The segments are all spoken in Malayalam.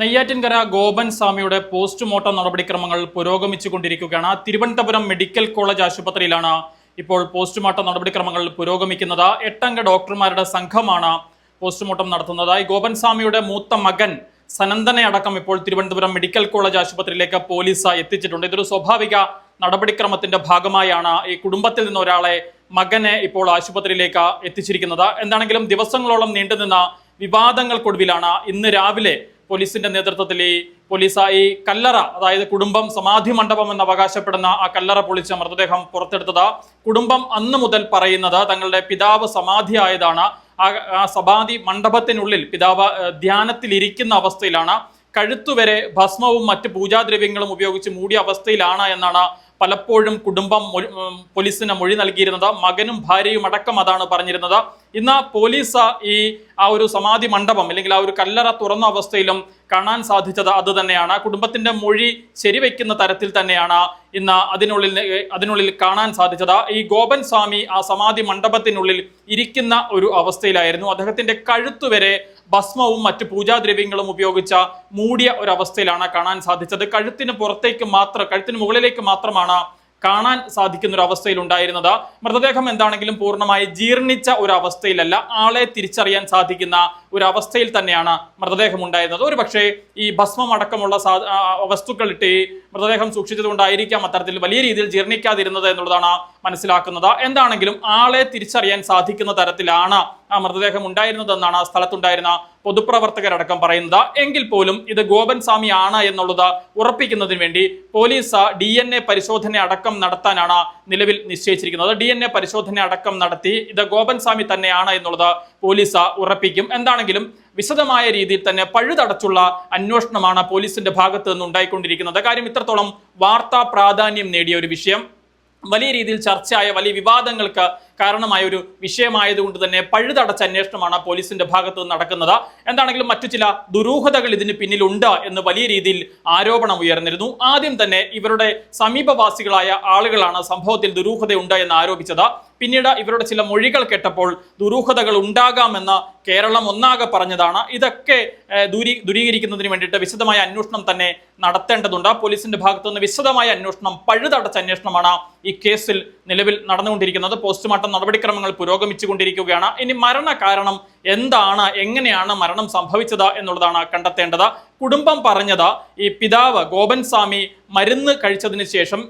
നെയ്യാറ്റിൻകര ഗോപൻ സ്വാമിയുടെ പോസ്റ്റ്മോർട്ടം നടപടിക്രമങ്ങൾ പുരോഗമിച്ചുകൊണ്ടിരിക്കുകയാണ്. തിരുവനന്തപുരം മെഡിക്കൽ കോളേജ് ആശുപത്രിയിലാണ് ഇപ്പോൾ പോസ്റ്റ്മോർട്ടം നടപടിക്രമങ്ങൾ പുരോഗമിക്കുന്നത്. എട്ടംഗ ഡോക്ടർമാരുടെ സംഘമാണ് പോസ്റ്റ്മോർട്ടം നടത്തുന്നത്. ഗോപൻ സ്വാമിയുടെ മൂത്ത മകൻ സനന്ദനെ അടക്കം ഇപ്പോൾ തിരുവനന്തപുരം മെഡിക്കൽ കോളേജ് ആശുപത്രിയിലേക്ക് പോലീസ് എത്തിച്ചിട്ടുണ്ട്. ഇതൊരു സ്വാഭാവിക നടപടിക്രമത്തിന്റെ ഭാഗമായാണ് ഈ കുടുംബത്തിൽ നിന്ന് ഒരാളെ മകനെ ഇപ്പോൾ ആശുപത്രിയിലേക്ക് എത്തിച്ചിരിക്കുന്നത്. എന്താണെങ്കിലും ദിവസങ്ങളോളം നീണ്ടുനിന്ന വിവാദങ്ങൾക്കൊടുവിലാണ് ഇന്ന് രാവിലെ പോലീസിന്റെ നേതൃത്വത്തിൽ ഈ പോലീസ് കല്ലറ അതായത് കുടുംബം സമാധി മണ്ഡപം എന്ന് അവകാശപ്പെടുന്ന ആ കല്ലറ പൊളിച്ച മൃതദേഹം പുറത്തെടുത്തത്. കുടുംബം അന്ന് മുതൽ പറയുന്നത് തങ്ങളുടെ പിതാവ് സമാധി ആയതാണ് ആ സമാധി മണ്ഡപത്തിനുള്ളിൽ പിതാവ് ധ്യാനത്തിലിരിക്കുന്ന അവസ്ഥയിലാണ്. കഴുത്തുവരെ ഭസ്മവും മറ്റ് പൂജാദ്രവ്യങ്ങളും ഉപയോഗിച്ച് മൂടിയ അവസ്ഥയിലാണ് എന്നാണ് പലപ്പോഴും കുടുംബം പോലീസിന് മൊഴി നൽകിയിരുന്നത്. മകനും ഭാര്യയും അടക്കം അതാണ് പറഞ്ഞിരുന്നത്. ഇന്ന് പോലീസ് ഈ ആ ഒരു സമാധി മണ്ഡപം അല്ലെങ്കിൽ ആ ഒരു കല്ലറ തുറന്ന അവസ്ഥയിലും കാണാൻ സാധിച്ചത് അത് തന്നെയാണ്. കുടുംബത്തിന്റെ മൊഴി ശരിവെക്കുന്ന തരത്തിൽ തന്നെയാണ് ഇന്ന് അതിനുള്ളിൽ അതിനുള്ളിൽ കാണാൻ സാധിച്ചത്. ഈ ഗോപൻ സ്വാമി ആ സമാധി മണ്ഡപത്തിനുള്ളിൽ ഇരിക്കുന്ന ഒരു അവസ്ഥയിലായിരുന്നു. അദ്ദേഹത്തിന്റെ കഴുത്തുവരെ ഭസ്മവും മറ്റ് പൂജാദ്രവ്യങ്ങളും ഉപയോഗിച്ച മൂടിയ ഒരു അവസ്ഥയിലാണ് കാണാൻ സാധിച്ചത്. കഴുത്തിന് പുറത്തേക്ക് മാത്രം കഴുത്തിന് മുകളിലേക്ക് മാത്രമാണ് കാണാൻ സാധിക്കുന്ന ഒരു അവസ്ഥയിൽ ഉണ്ടായിരുന്നത് മൃതദേഹം എന്താണെങ്കിലും പൂർണമായി ജീർണിച്ച ഒരു അവസ്ഥയിലല്ല ആളെ തിരിച്ചറിയാൻ സാധിക്കുന്ന ഒരു അവസ്ഥയിൽ തന്നെയാണ് മൃതദേഹം ഉണ്ടായിരുന്നത്. ഒരു പക്ഷേ ഈ ഭസ്മം അടക്കമുള്ള സാ മൃതദേഹം സൂക്ഷിച്ചതുകൊണ്ടായിരിക്കാം അത്തരത്തിൽ വലിയ രീതിയിൽ ജീർണിക്കാതിരുന്നത് എന്നുള്ളതാണ് മനസ്സിലാക്കുന്നത്. എന്താണെങ്കിലും ആളെ തിരിച്ചറിയാൻ സാധിക്കുന്ന തരത്തിലാണ് ആ മൃതദേഹം ഉണ്ടായിരുന്നതെന്നാണ് സ്ഥലത്തുണ്ടായിരുന്ന പൊതുപ്രവർത്തകരടക്കം പറയുന്നത്. എങ്കിൽ പോലും ഇത് ഗോപൻ സ്വാമി ആണ് എന്നുള്ളത് ഉറപ്പിക്കുന്നതിന് വേണ്ടി പോലീസ് ഡി എൻ എ പരിശോധന അടക്കം നടത്താനാണ് നിലവിൽ നിശ്ചയിച്ചിരിക്കുന്നത്. ഡി എൻ എ പരിശോധന അടക്കം നടത്തി ഇത് ഗോപൻ സ്വാമി തന്നെയാണ് എന്നുള്ളത് പോലീസ് ഉറപ്പിക്കും. എന്താണെങ്കിലും വിശദമായ രീതിയിൽ തന്നെ പഴുതടച്ചുള്ള അന്വേഷണമാണ് പോലീസിന്റെ ഭാഗത്ത് നിന്ന് ഉണ്ടായിക്കൊണ്ടിരിക്കുന്നത്. കാര്യം ഇത്രത്തോളം വാർത്താ പ്രാധാന്യം നേടിയ ഒരു വിഷയം. വലിയ രീതിയിൽ ചർച്ചയായ വലിയ വിവാദങ്ങൾക്ക് കാരണമായ ഒരു വിഷയമായതുകൊണ്ട് തന്നെ പഴുതടച്ച അന്വേഷണമാണ് പോലീസിന്റെ ഭാഗത്ത് നിന്ന് നടക്കുന്നത്. എന്താണെങ്കിലും മറ്റു ചില ദുരൂഹതകൾ ഇതിന് പിന്നിലുണ്ട് എന്ന് വലിയ രീതിയിൽ ആരോപണം ഉയർന്നിരുന്നു. ആദ്യം തന്നെ ഇവരുടെ സമീപവാസികളായ ആളുകളാണ് സംഭവത്തിൽ ദുരൂഹതയുണ്ട് എന്ന് ആരോപിച്ചത്. പിന്നീട് ഇവരുടെ ചില മൊഴികൾ കേട്ടപ്പോൾ ദുരൂഹതകൾ ഉണ്ടാകാമെന്ന് കേരളം ഒന്നാകെ പറഞ്ഞതാണ്. ഇതൊക്കെ ദൂരീ ദൂരീകരിക്കുന്നതിന് വേണ്ടിയിട്ട് വിശദമായ അന്വേഷണം തന്നെ നടത്തേണ്ടതുണ്ട്. പോലീസിന്റെ ഭാഗത്തു നിന്ന് വിശദമായ അന്വേഷണം പഴുതടച്ച അന്വേഷണമാണ് ഈ കേസിൽ നിലവിൽ നടന്നുകൊണ്ടിരിക്കുന്നത്. പോസ്റ്റ്മോർട്ടം നടപടിക്രമങ്ങൾ പുരോഗമിച്ചുകൊണ്ടിരിക്കുകയാണ്. ഇനി മരണ കാരണം എന്താണ് എങ്ങനെയാണ് മരണം സംഭവിച്ചത് എന്നുള്ളതാണ് കണ്ടെത്തേണ്ടത്. കുടുംബം പറഞ്ഞത് ഈ പിതാവ് ഗോപൻ സ്വാമി മരുന്ന് കഴിച്ചതിന് ശേഷം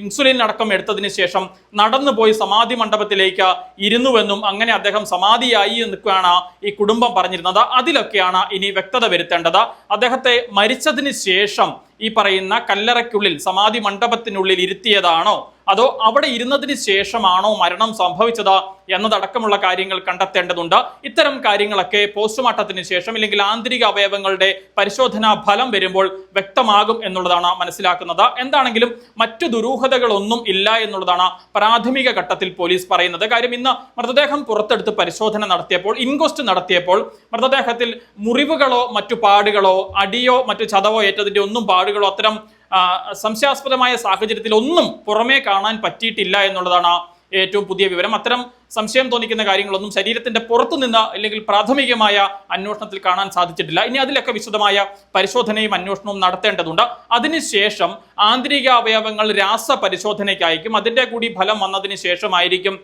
ഇൻസുലിൻ അടക്കം എടുത്തതിന് ശേഷം നടന്നു പോയി സമാധി മണ്ഡപത്തിലേക്ക് ഇരുന്നുവെന്നും അങ്ങനെ അദ്ദേഹം സമാധിയായി എന്നൊക്കെയാണ് ഈ കുടുംബം പറഞ്ഞിരുന്നത്. അതിലൊക്കെയാണ് ഇനി വ്യക്തത വരുത്തേണ്ടത്. അദ്ദേഹത്തെ മരിച്ചതിന് ശേഷം ഈ പറയുന്ന കല്ലറയ്ക്കുള്ളിൽ സമാധി മണ്ഡപത്തിനുള്ളിൽ ഇരുത്തിയതാണോ? അതോ അവിടെ ഇരുന്നതിന് ശേഷമാണോ മരണം സംഭവിച്ചത് എന്നതടക്കമുള്ള കാര്യങ്ങൾ കണ്ടെത്തേണ്ടതുണ്ട്. ഇത്തരം കാര്യങ്ങളൊക്കെ പോസ്റ്റ്മോർട്ടത്തിന് ശേഷം ഇല്ലെങ്കിൽ ആന്തരിക അവയവങ്ങളുടെ പരിശോധനാ ഫലം വരുമ്പോൾ വ്യക്തമാകും എന്നുള്ളതാണ് മനസ്സിലാക്കുന്നത്. എന്താണെങ്കിലും മറ്റു ദുരൂഹതകളൊന്നും ഇല്ല എന്നുള്ളതാണ് പ്രാഥമിക ഘട്ടത്തിൽ പോലീസ് പറയുന്നത്. കാര്യം ഇന്ന് മൃതദേഹം പുറത്തെടുത്ത് പരിശോധന നടത്തിയപ്പോൾ ഇൻക്വസ്റ്റ് നടത്തിയപ്പോൾ മൃതദേഹത്തിൽ മുറിവുകളോ മറ്റു പാടുകളോ അടിയോ മറ്റു ചതവോ ഏറ്റതിന്റെ ഒന്നും പാടുകളോ അത്തരം സംശയാസ്പദമായ സാഹചര്യത്തിൽ ഒന്നും പുറമേ കാണാൻ പറ്റിയിട്ടില്ല എന്നുള്ളതാണ് ഏറ്റവും പുതിയ വിവരം. അത്തരം സംശയം തോന്നിക്കുന്ന കാര്യങ്ങളൊന്നും ശരീരത്തിന്റെ പുറത്തു നിന്ന് അല്ലെങ്കിൽ പ്രാഥമികമായ അന്വേഷണത്തിൽ കാണാൻ സാധിച്ചിട്ടില്ല. ഇനി അതിലൊക്കെ വിശദമായ പരിശോധനയും അന്വേഷണവും നടത്തേണ്ടതുണ്ട്. അതിനുശേഷം ആന്തരിക അവയവങ്ങൾ രാസ പരിശോധനയ്ക്ക് അയക്കും അതിന്റെ കൂടി ഫലം വന്നതിന് ശേഷമായിരിക്കും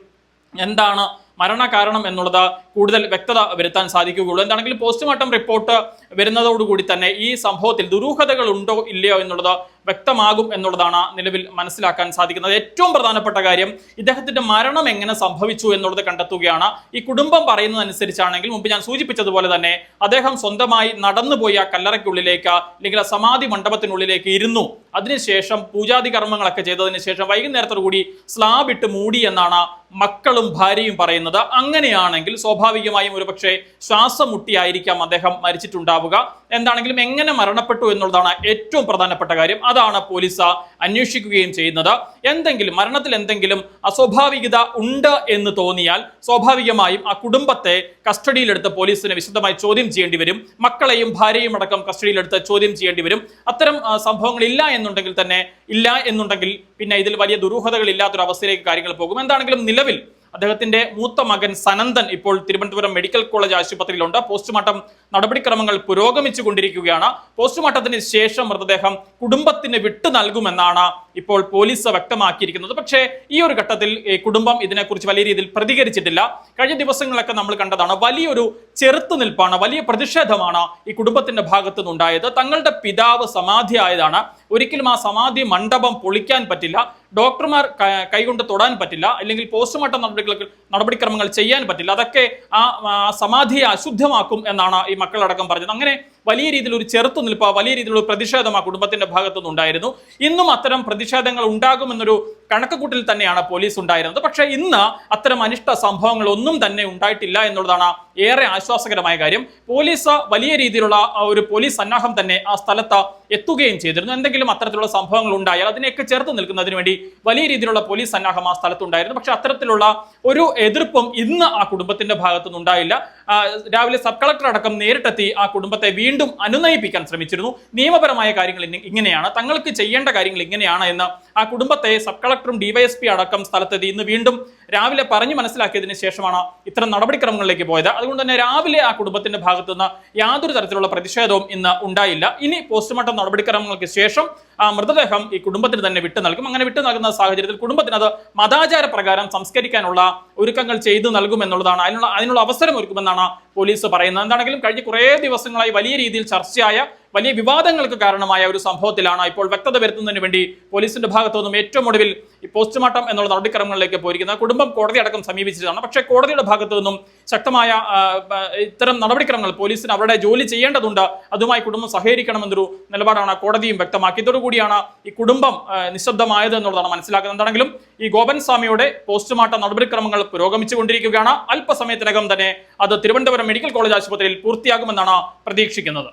എന്താണ് മരണകാരണം എന്നുള്ളത് കൂടുതൽ വ്യക്തത വരുത്താൻ സാധിക്കുകയുള്ളൂ. എന്താണെങ്കിലും പോസ്റ്റ്മോർട്ടം റിപ്പോർട്ട് വരുന്നതോടുകൂടി തന്നെ ഈ സംഭവത്തിൽ ദുരൂഹതകൾ ഉണ്ടോ ഇല്ലയോ എന്നുള്ളത് വ്യക്തമാകും എന്നുള്ളതാണ് നിലവിൽ മനസ്സിലാക്കാൻ സാധിക്കുന്നത്. ഏറ്റവും പ്രധാനപ്പെട്ട കാര്യം ഇദ്ദേഹത്തിന്റെ മരണം എങ്ങനെ സംഭവിച്ചു എന്നുള്ളത് കണ്ടെത്തുകയാണ്. ഈ കുടുംബം പറയുന്നതനുസരിച്ചാണെങ്കിൽ മുമ്പ് ഞാൻ സൂചിപ്പിച്ചതുപോലെ തന്നെ അദ്ദേഹം സ്വന്തമായി നടന്നുപോയി ആ കല്ലറയ്ക്കുള്ളിലേക്ക് അല്ലെങ്കിൽ ആ സമാധി മണ്ഡപത്തിനുള്ളിലേക്ക് ഇരുന്നു. അതിനുശേഷം പൂജാതി കർമ്മങ്ങളൊക്കെ ചെയ്തതിന് ശേഷം വൈകുന്നേരത്തോടു കൂടി സ്ലാബ് ഇട്ട് മൂടി എന്നാണ് മക്കളും ഭാര്യയും പറയുന്നത്. അങ്ങനെയാണെങ്കിൽ സ്വാഭാവികമായും ഒരുപക്ഷെ ശ്വാസം മുട്ടിയായിരിക്കാം അദ്ദേഹം മരിച്ചിട്ടുണ്ടാവുക. എന്താണെങ്കിലും എങ്ങനെ മരണപ്പെട്ടു എന്നുള്ളതാണ് ഏറ്റവും പ്രധാനപ്പെട്ട കാര്യം. അതാണ് പോലീസ് അന്വേഷിക്കുകയും ചെയ്യുന്നത്. എന്തെങ്കിലും മരണത്തിൽ എന്തെങ്കിലും അസ്വാഭാവികത ഉണ്ട് എന്ന് തോന്നിയാൽ സ്വാഭാവികമായും ആ കുടുംബത്തെ കസ്റ്റഡിയിലെടുത്ത് പോലീസിനെ വിശദമായി ചോദ്യം ചെയ്യേണ്ടി വരും. മക്കളെയും ഭാര്യയും അടക്കം കസ്റ്റഡിയിലെടുത്ത് ചോദ്യം ചെയ്യേണ്ടി വരും. അത്തരം സംഭവങ്ങളില്ല ഇല്ല എന്നുണ്ടെങ്കിൽ തന്നെ ഇല്ല എന്നുണ്ടെങ്കിൽ പിന്നെ ഇതിൽ വലിയ ദുരൂഹതകൾ ഇല്ലാത്തൊരു അവസ്ഥയിലേക്ക് കാര്യങ്ങൾ പോകും. എന്താണെങ്കിലും നിലവിൽ അദ്ദേഹത്തിന്റെ മൂത്ത മകൻ സനന്ദൻ ഇപ്പോൾ തിരുവനന്തപുരം മെഡിക്കൽ കോളേജ് ആശുപത്രിയിലുണ്ട്. പോസ്റ്റ്മോർട്ടം നടപടിക്രമങ്ങൾ പുരോഗമിച്ചു കൊണ്ടിരിക്കുകയാണ്. പോസ്റ്റ്മോർട്ടത്തിന് ശേഷം മൃതദേഹം കുടുംബത്തിന് വിട്ടു നൽകുമെന്നാണ് ഇപ്പോൾ പോലീസ് വ്യക്തമാക്കിയിരിക്കുന്നത്. പക്ഷേ ഈ ഒരു ഘട്ടത്തിൽ കുടുംബം ഇതിനെക്കുറിച്ച് വലിയ രീതിയിൽ പ്രതികരിച്ചിട്ടില്ല. കഴിഞ്ഞ ദിവസങ്ങളൊക്കെ നമ്മൾ കണ്ടതാണ് വലിയൊരു ചെറുത്തുനിൽപ്പാണ് വലിയ പ്രതിഷേധമാണ് ഈ കുടുംബത്തിന്റെ ഭാഗത്തു നിന്നുണ്ടായത് തങ്ങളുടെ പിതാവ് സമാധിയായതാണ്. ഒരിക്കലും ആ സമാധി മണ്ഡപം പൊളിക്കാൻ പറ്റില്ല. ഡോക്ടർമാർ കൈകൊണ്ട് തൊടാൻ പറ്റില്ല അല്ലെങ്കിൽ പോസ്റ്റ്മോർട്ടം നടപടികൾ നടപടിക്രമങ്ങൾ ചെയ്യാൻ പറ്റില്ല. അതൊക്കെ ആ സമാധിയെ അശുദ്ധമാക്കും എന്നാണ് ഈ മക്കളടക്കം പറഞ്ഞത്. അങ്ങനെ വലിയ രീതിയിൽ ഒരു ചെറുത്തുനിൽപ്പ് വലിയ രീതിയിലുള്ള പ്രതിഷേധം ആ കുടുംബത്തിന്റെ ഭാഗത്തുനിന്ന് ഉണ്ടായിരുന്നു. ഇന്നും അത്തരം പ്രതിഷേധങ്ങൾ ഉണ്ടാകുമെന്നൊരു കണക്കുകൂട്ടിൽ തന്നെയാണ് പോലീസ് ഉണ്ടായിരുന്നത്. പക്ഷേ ഇന്ന് അത്തരം അനിഷ്ട സംഭവങ്ങൾ ഒന്നും തന്നെ ഉണ്ടായിട്ടില്ല എന്നുള്ളതാണ് ഏറെ ആശ്വാസകരമായ കാര്യം. പോലീസ് വലിയ രീതിയിലുള്ള ഒരു പോലീസ് സന്നാഹം തന്നെ ആ സ്ഥലത്ത് എത്തുകയും ചെയ്തിരുന്നു. എന്തെങ്കിലും അത്തരത്തിലുള്ള സംഭവങ്ങൾ ഉണ്ടായാൽ അതിനെയൊക്കെ ചേർത്ത് നിൽക്കുന്നതിന് വേണ്ടി വലിയ രീതിയിലുള്ള പോലീസ് സന്നാഹം ആ സ്ഥലത്തുണ്ടായിരുന്നു. പക്ഷെ അത്തരത്തിലുള്ള ഒരു എതിർപ്പും ഇന്ന് ആ കുടുംബത്തിന്റെ ഭാഗത്തുനിന്ന് ഉണ്ടായില്ല. രാവിലെ സബ് കളക്ടർ അടക്കം നേരിട്ടെത്തി ആ കുടുംബത്തെ വീണ്ടും അനുനയിപ്പിക്കാൻ ശ്രമിച്ചിരുന്നു. നിയമപരമായ കാര്യങ്ങൾ ഇങ്ങനെയാണ്. തങ്ങൾക്ക് ചെയ്യേണ്ട കാര്യങ്ങൾ ഇങ്ങനെയാണ് എന്ന് ആ കുടുംബത്തെ സബ് കളക്ടറും ഡിവൈഎസ്പി അടക്കം സ്ഥലത്തെത്തി. ഇന്ന് വീണ്ടും രാവിലെ പറഞ്ഞു മനസ്സിലാക്കിയതിന് ശേഷമാണ് ഇത്തരം നടപടിക്രമങ്ങളിലേക്ക് പോയത്. അതുകൊണ്ട് തന്നെ രാവിലെ ആ കുടുംബത്തിന്റെ ഭാഗത്തു നിന്ന് യാതൊരു തരത്തിലുള്ള പ്രതിഷേധവും ഇന്ന് ഉണ്ടായില്ല. ഇനി പോസ്റ്റ്മോർട്ടം നടപടിക്രമങ്ങൾക്ക് ശേഷം ആ മൃതദേഹം ഈ കുടുംബത്തിന് തന്നെ വിട്ടു നൽകും. അങ്ങനെ വിട്ടു നൽകുന്ന സാഹചര്യത്തിൽ കുടുംബത്തിന് അത് മതാചാര പ്രകാരം സംസ്കരിക്കാനുള്ള ഒരുക്കങ്ങൾ ചെയ്തു നൽകുമെന്നുള്ളതാണ്. അതിനുള്ള അതിനുള്ള അവസരം ഒരുക്കുമെന്നാണ് പോലീസ് പറയുന്നത്. എന്താണെങ്കിലും കഴിഞ്ഞ കുറേ ദിവസങ്ങളായി വലിയ രീതിയിൽ ചർച്ചയായ വലിയ വിവാദങ്ങൾക്ക് കാരണമായ ഒരു സംഭവത്തിലാണ് ഇപ്പോൾ വ്യക്തത വരുത്തുന്നതിന് വേണ്ടി പോലീസിന്റെ ഭാഗത്തു നിന്നും ഏറ്റവും ഒടുവിൽ ഈ പോസ്റ്റ്മോർട്ടം എന്നുള്ള നടപടിക്രമങ്ങളിലേക്ക് പോയിരിക്കുന്നത് കുടുംബം കോടതി അടക്കം സമീപിച്ചതാണ്. പക്ഷേ കോടതിയുടെ ഭാഗത്തു നിന്നും ശക്തമായ ഇത്തരം നടപടിക്രമങ്ങൾ പോലീസിന് അവരുടെ ജോലി ചെയ്യേണ്ടതുണ്ട്. അതുമായി കുടുംബം സഹകരിക്കണമെന്നൊരു നിലപാടാണ് കോടതിയും വ്യക്തമാക്കി. ഇതോടുകൂടിയാണ് ഈ കുടുംബം നിശബ്ദമായത് എന്നുള്ളതാണ് മനസ്സിലാക്കുന്നത്. എന്താണെങ്കിലും ഈ ഗോപൻ സ്വാമിയുടെ പോസ്റ്റ്മോർട്ടം നടപടിക്രമങ്ങൾ പുരോഗമിച്ചുകൊണ്ടിരിക്കുകയാണ്. അല്പസമയത്തിനകം തന്നെ അത് തിരുവനന്തപുരം മെഡിക്കൽ കോളേജ് ആശുപത്രിയിൽ പൂർത്തിയാകുമെന്നാണ് പ്രതീക്ഷിക്കുന്നത്.